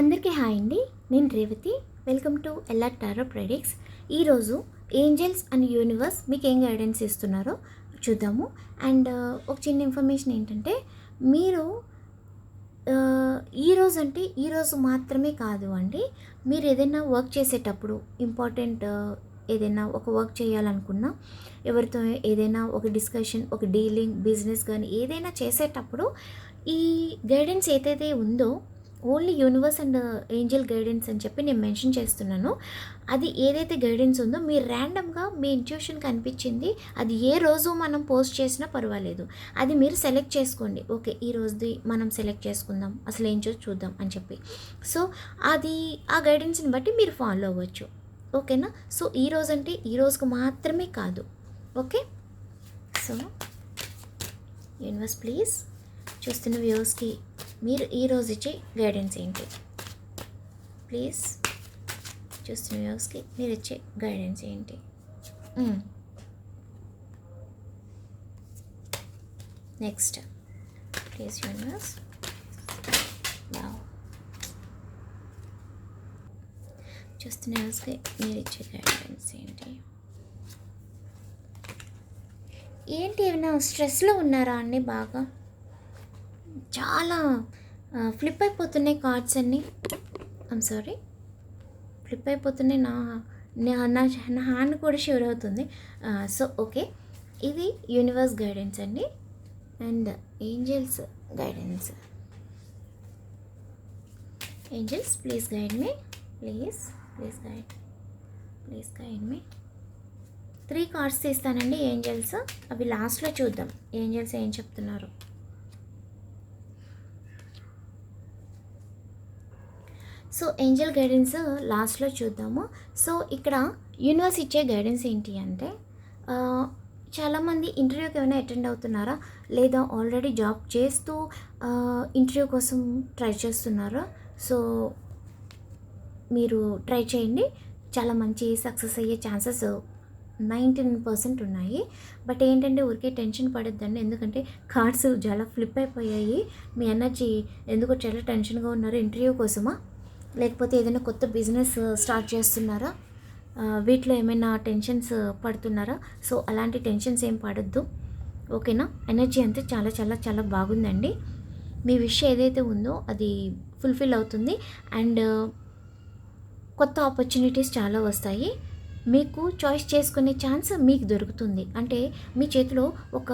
అందరికీ హాయ్ అండి. నేను Revathi. Welcome to Ella tarot predicts. ఈరోజు ఏంజల్స్ అండ్ యూనివర్స్ మీకు ఏం గైడెన్స్ ఇస్తున్నారో చూద్దాము. అండ్ ఒక చిన్న ఇన్ఫర్మేషన్ ఏంటంటే మీరు ఈరోజు అంటే ఈరోజు మాత్రమే కాదు అండి మీరు ఏదైనా వర్క్ చేసేటప్పుడు ఇంపార్టెంట్ ఏదైనా ఒక వర్క్ చేయాలనుకున్నా ఎవరితో ఏదైనా ఒక డిస్కషన్ ఒక డీలింగ్ బిజినెస్ కానీ ఏదైనా చేసేటప్పుడు ఈ గైడెన్స్ ఏదైతే ఉందో only universe and angel guidance అని చెప్పి నేను మెన్షన్ చేస్తున్నాను. అది ఏదైతే గైడెన్స్ ఉందో మీరు ర్యాండమ్గా మీ ఇంట్యూషన్కి అనిపించింది అది ఏ రోజు మనం పోస్ట్ చేసినా పర్వాలేదు. అది మీరు సెలెక్ట్ చేసుకోండి. ఓకే ఈ రోజుది మనం సెలెక్ట్ చేసుకుందాం అసలు ఏం చూసి చూద్దాం అని చెప్పి. సో అది ఆ గైడెన్స్ని బట్టి మీరు ఫాలో అవ్వచ్చు. ఓకేనా? సో ఈ రోజు అంటే ఈ రోజుకు మాత్రమే కాదు. ఓకే? సో యూనివర్స్ ప్లీజ్ చూస్తున్న వ్యూస్కి మీరు ఈరోజు ఇచ్చే గైడెన్స్ ఏంటి? ప్లీజ్ చూస్తున్న వ్యూస్కి మీరు ఇచ్చే గైడెన్స్ ఏంటి? నెక్స్ట్ ప్లీజ్ యూనివర్స్ చూస్తున్న వ్యూస్కి మీరు ఇచ్చే గైడెన్స్ ఏంటి? ఏంటి ఏమైనా స్ట్రెస్లో ఉన్నారా అండి బాగా? చాలా ఫ్లిప్ అయిపోతున్నాయి కార్డ్స్ అన్నీ. ఐమ్ సారీ ఫ్లిప్ అయిపోతున్నాయి. నా నా నా నా హ్యాండ్ కూడా షూర్ అవుతుంది. సో ఓకే ఇది యూనివర్స్ గైడెన్స్ అండి. And angels guidance angels please guide me please please guide please guide me three cards తీస్తానండి angels అవి లాస్ట్లో చూద్దాం. ఏంజల్స్ ఏం చెప్తున్నారు? సో ఏంజల్ గైడెన్స్ లాస్ట్లో చూద్దాము. సో ఇక్కడ యూనివర్స్ ఇచ్చే గైడెన్స్ ఏంటి అంటే చాలామంది ఇంటర్వ్యూకి ఏమైనా అటెండ్ అవుతున్నారా? లేదా ఆల్రెడీ జాబ్ చేస్తూ ఇంటర్వ్యూ కోసం ట్రై చేస్తున్నారా? సో మీరు ట్రై చేయండి. చాలా మంచి సక్సెస్ అయ్యే ఛాన్సెస్ నైంటీన్ పర్సెంట్ ఉన్నాయి. బట్ ఏంటంటే ఊరికే టెన్షన్ పడద్దండి. ఎందుకంటే కార్డ్స్ చాలా ఫ్లిప్ అయిపోయాయి. మీ ఎనర్జీ ఎందుకో చాలా టెన్షన్గా ఉన్నారు ఇంటర్వ్యూ కోసమా? లేకపోతే ఏదైనా కొత్త బిజినెస్ uh, స్టార్ట్ చేస్తున్నారా? Uh, వీటిలో ఏమైనా టెన్షన్స్ uh, పడుతున్నారా? సో అలాంటి టెన్షన్స్ ఏం పడద్దు. ఓకేనా? ఎనర్జీ అంతా చాలా చాలా చాలా బాగుందండి. మీ విష్ ఏదైతే ఉందో అది ఫుల్ఫిల్ అవుతుంది. అండ్ కొత్త ఆపర్చునిటీస్ చాలా వస్తాయి. మీకు చాయిస్ చేసుకునే ఛాన్స్ మీకు దొరుకుతుంది. అంటే మీ చేతిలో ఒక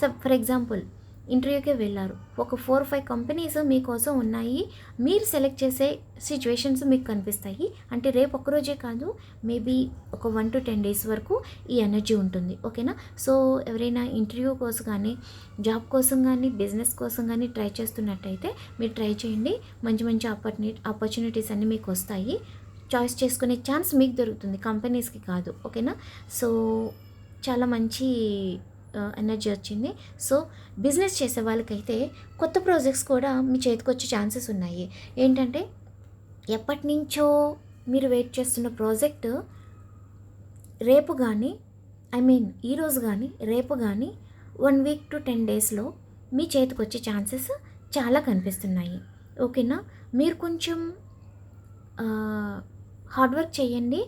సబ్ ఫర్ ఎగ్జాంపుల్ ఇంటర్వ్యూకే వెళ్ళారు. ఒక ఫోర్ ఫైవ్ కంపెనీస్ మీకోసం ఉన్నాయి. మీరు సెలెక్ట్ చేసే సిచ్యువేషన్స్ మీకు కనిపిస్తాయి. అంటే రేపు ఒక్కరోజే కాదు మేబీ ఒక వన్ టు టెన్ డేస్ వరకు ఈ ఎనర్జీ ఉంటుంది. ఓకేనా? సో ఎవరైనా ఇంటర్వ్యూ కోసం కానీ జాబ్ కోసం కానీ బిజినెస్ కోసం కానీ ట్రై చేస్తున్నట్టయితే మీరు ట్రై చేయండి. మంచి మంచి ఆపర్చుని ఆపర్చునిటీస్ అన్నీ మీకు వస్తాయి. చాయిస్ చేసుకునే ఛాన్స్ మీకు దొరుకుతుంది. కంపెనీస్కి కాదు. ఓకేనా? సో చాలా మంచి ఎనర్జీ వచ్చింది. సో బిజినెస్ చేసే వాళ్ళకైతే కొత్త ప్రాజెక్ట్స్ కూడా మీ చేతికి వచ్చే ఛాన్సెస్ ఉన్నాయి. ఏంటంటే ఎప్పటి నుంచో మీరు వెయిట్ చేస్తున్న ప్రాజెక్ట్ రేపు కానీ ఐ మీన్ ఈరోజు కానీ రేపు కానీ వన్ వీక్ టు టెన్ డేస్లో మీ చేతికి వచ్చే ఛాన్సెస్ చాలా కనిపిస్తున్నాయి. ఓకేనా? మీరు కొంచెం హార్డ్ వర్క్ చేయండి.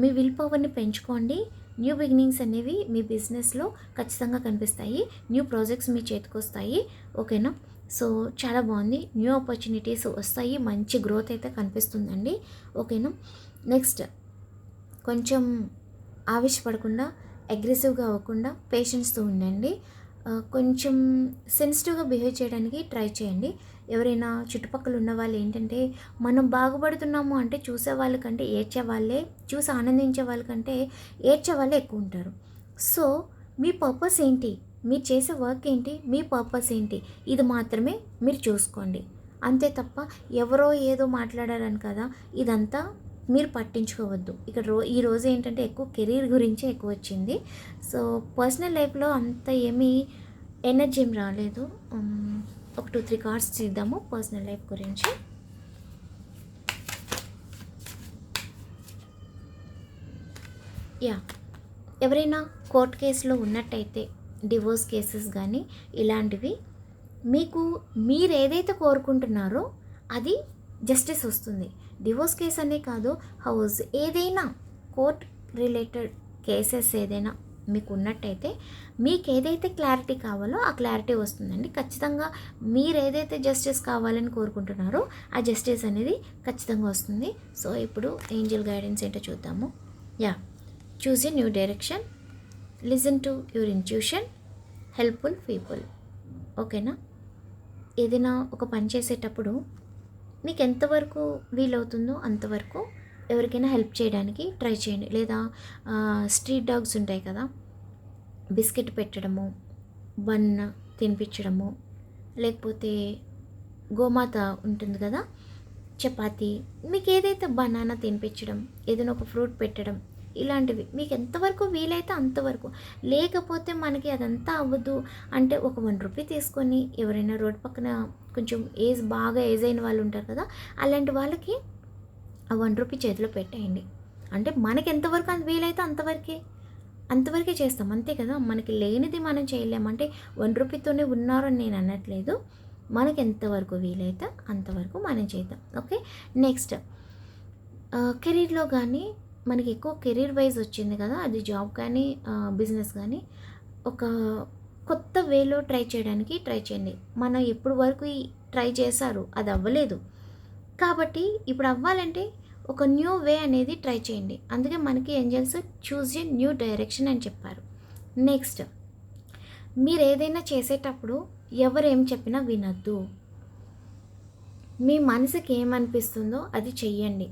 మీ విల్ పవర్ని పెంచుకోండి. న్యూ బిగినింగ్స్ అనేవి మీ బిజినెస్లో ఖచ్చితంగా కనిపిస్తాయి. న్యూ ప్రాజెక్ట్స్ మీ చేతికి వస్తాయి ఓకేనా సో చాలా బాగుంది. న్యూ ఆపర్చునిటీస్ వస్తాయి. మంచి గ్రోత్ అయితే కనిపిస్తుందండి. ఓకేనా నెక్స్ట్ కొంచెం ఆవేశపడకుండా అగ్రెసివ్గా అవ్వకుండా పేషెన్స్తో ఉండండి. Uh, కొంచెం సెన్సిటివ్గా బిహేవ్ చేయడానికి ట్రై చేయండి. ఎవరైనా చుట్టుపక్కల ఉన్న వాళ్ళు ఏంటంటే మనం బాగుపడుతున్నాము అంటే చూసే వాళ్ళకంటే ఏడ్చే వాళ్ళే చూసి ఆనందించే వాళ్ళకంటే ఏడ్చే వాళ్ళే ఎక్కువ ఉంటారు. సో మీ పర్పస్ ఏంటి? మీరు చేసే వర్క్ ఏంటి? మీ పర్పస్ ఏంటి? ఇది మాత్రమే మీరు చూసుకోండి. అంతే తప్ప ఎవరో ఏదో మాట్లాడారని కదా ఇదంతా మీరు పట్టించుకోవద్దు. ఇక్కడ రో ఈ రోజు ఏంటంటే ఎక్కువ కెరీర్ గురించే ఎక్కువ వచ్చింది. సో పర్సనల్ లైఫ్లో అంత ఏమీ ఎనర్జీ ఏం రాలేదు. ఒక టూ త్రీ కార్డ్స్ తీద్దాము పర్సనల్ లైఫ్ గురించి. యా ఎవరైనా కోర్ట్ కేసులో ఉన్నట్టయితే డివోర్స్ కేసెస్ కానీ ఇలాంటివి మీకు మీరు ఏదైతే కోరుకుంటున్నారో అది జస్టిస్ వస్తుంది. డివోర్స్ కేస్ అనే కాదు హౌస్ ఏదైనా కోర్ట్ రిలేటెడ్ కేసెస్ ఏదైనా మీకు ఉన్నట్టయితే మీకు ఏదైతే క్లారిటీ కావాలో ఆ క్లారిటీ వస్తుందండి. ఖచ్చితంగా మీరు ఏదైతే జస్టిస్ కావాలని కోరుకుంటున్నారో ఆ జస్టిస్ అనేది ఖచ్చితంగా వస్తుంది. సో ఇప్పుడు ఏంజల్ గైడెన్స్ ఏంటో చూద్దాము. Yeah choose a new direction listen to your intuition helpful people. ఓకేనా? ఏదైనా ఒక పని చేసేటప్పుడు మీకు ఎంతవరకు వీలవుతుందో అంతవరకు ఎవరికైనా హెల్ప్ చేయడానికి ట్రై చేయండి. లేదా స్ట్రీట్ డాగ్స్ ఉంటాయి కదా బిస్కెట్ పెట్టడము బన్ తినిపించడము లేకపోతే గోమాత ఉంటుంది కదా చపాతి మీకు ఏదైతే బనానా తినిపించడం ఏదైనా ఒక ఫ్రూట్ పెట్టడం ఇలాంటివి మీకు ఎంతవరకు వీలైతే అంతవరకు. లేకపోతే మనకి అదంతా అవ్వదు అంటే ఒక వన్ రూపీ తీసుకొని ఎవరైనా రోడ్ పక్కన కొంచెం ఏజ్ బాగా ఏజ్ అయిన వాళ్ళు ఉంటారు కదా అలాంటి వాళ్ళకి ఆ వన్ రూపీ చేతిలో పెట్టేయండి. అంటే మనకి ఎంతవరకు అంత వీలైతే అంతవరకే అంతవరకే చేస్తాం. అంతే కదా? మనకి లేనిది మనం చేయలేమంటే వన్ రూపీతోనే ఉన్నారని నేను అనట్లేదు. మనకి ఎంతవరకు వీలైతే అంతవరకు మనం చేద్దాం. ఓకే? నెక్స్ట్ కెరీర్లో కానీ మనకి ఎక్కువ కెరీర్ వైజ్ వచ్చింది కదా? అది జాబ్ కానీ బిజినెస్ కానీ ఒక కొత్త వేలో ట్రై చేయడానికి ట్రై చేయండి. మనం ఎప్పుడు వరకు ట్రై చేశారు? అది అవ్వలేదు. కాబట్టి ఇప్పుడు అవ్వాలంటే ఒక న్యూ వే అనేది ట్రై చేయండి. అందుకే మనకి angels choose a new direction అని చెప్పారు. నెక్స్ట్ మీరు ఏదైనా చేసేటప్పుడు ఎవరు ఏం చెప్పినా వినద్దు. మీ మనసుకి ఏమనిపిస్తుందో అది చెయ్యండి.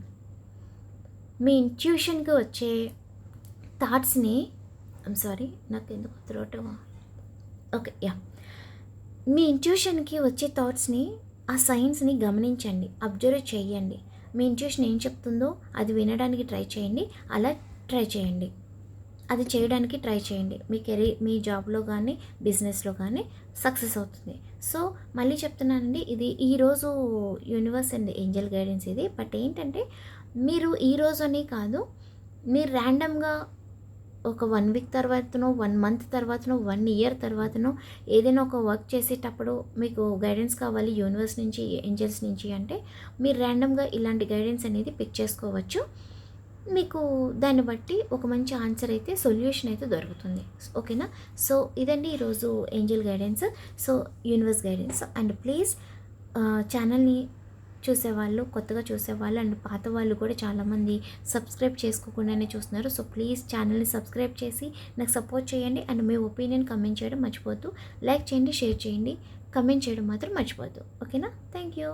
మీ ఇంట్యూషన్కి వచ్చే థాట్స్ని ఐమ్ సారీ నాకు ఎందుకు త్రోట ఓకే యా మీ ఇంట్యూషన్కి వచ్చే థాట్స్ని ఆ సైన్స్ని గమనించండి అబ్జర్వ్ చేయండి. మీ ఇంట్యూషన్ ఏం చెప్తుందో అది వినడానికి ట్రై చేయండి అలా ట్రై చేయండి. అది చేయడానికి ట్రై చేయండి. మీ కెరీర్ మీ జాబ్లో కానీ బిజినెస్లో కానీ సక్సెస్ అవుతుంది. సో మళ్ళీ చెప్తున్నానండి ఇది ఈరోజు యూనివర్స్ అండ్ ఏంజల్ గైడెన్స్ ఇది. బట్ ఏంటంటే మీరు ఈరోజు అని కాదు మీరు ర్యాండమ్గా ఒక వన్ వీక్ తర్వాతనో వన్ మంత్ తర్వాతనో వన్ ఇయర్ తర్వాతనో ఏదైనా ఒక వర్క్ చేసేటప్పుడు మీకు గైడెన్స్ కావాలి యూనివర్స్ నుంచి ఏంజల్స్ నుంచి అంటే మీరు ర్యాండమ్గా ఇలాంటి గైడెన్స్ అనేది పిక్ చేసుకోవచ్చు. మీకు దాన్ని బట్టి ఒక మంచి ఆన్సర్ అయితే సొల్యూషన్ అయితే దొరుకుతుంది. ఓకేనా సో ఇదండి ఈరోజు angel guidance so universe guidance and please ఛానల్ని చూసేవాళ్ళు కొత్తగా చూసేవాళ్ళు అండ్ పాత వాళ్ళు కూడా చాలామంది సబ్స్క్రైబ్ చేసుకోకుండానే చూస్తున్నారు. సో ప్లీజ్ ఛానల్ని సబ్స్క్రైబ్ చేసి నాకు సపోర్ట్ చేయండి అండ్ మీ ఒపీనియన్ కమెంట్ చేయడం మర్చిపోద్దు లైక్ చేయండి షేర్ చేయండి. కమెంట్ చేయడం మాత్రం మర్చిపోద్దు ఓకేనా? Thank you.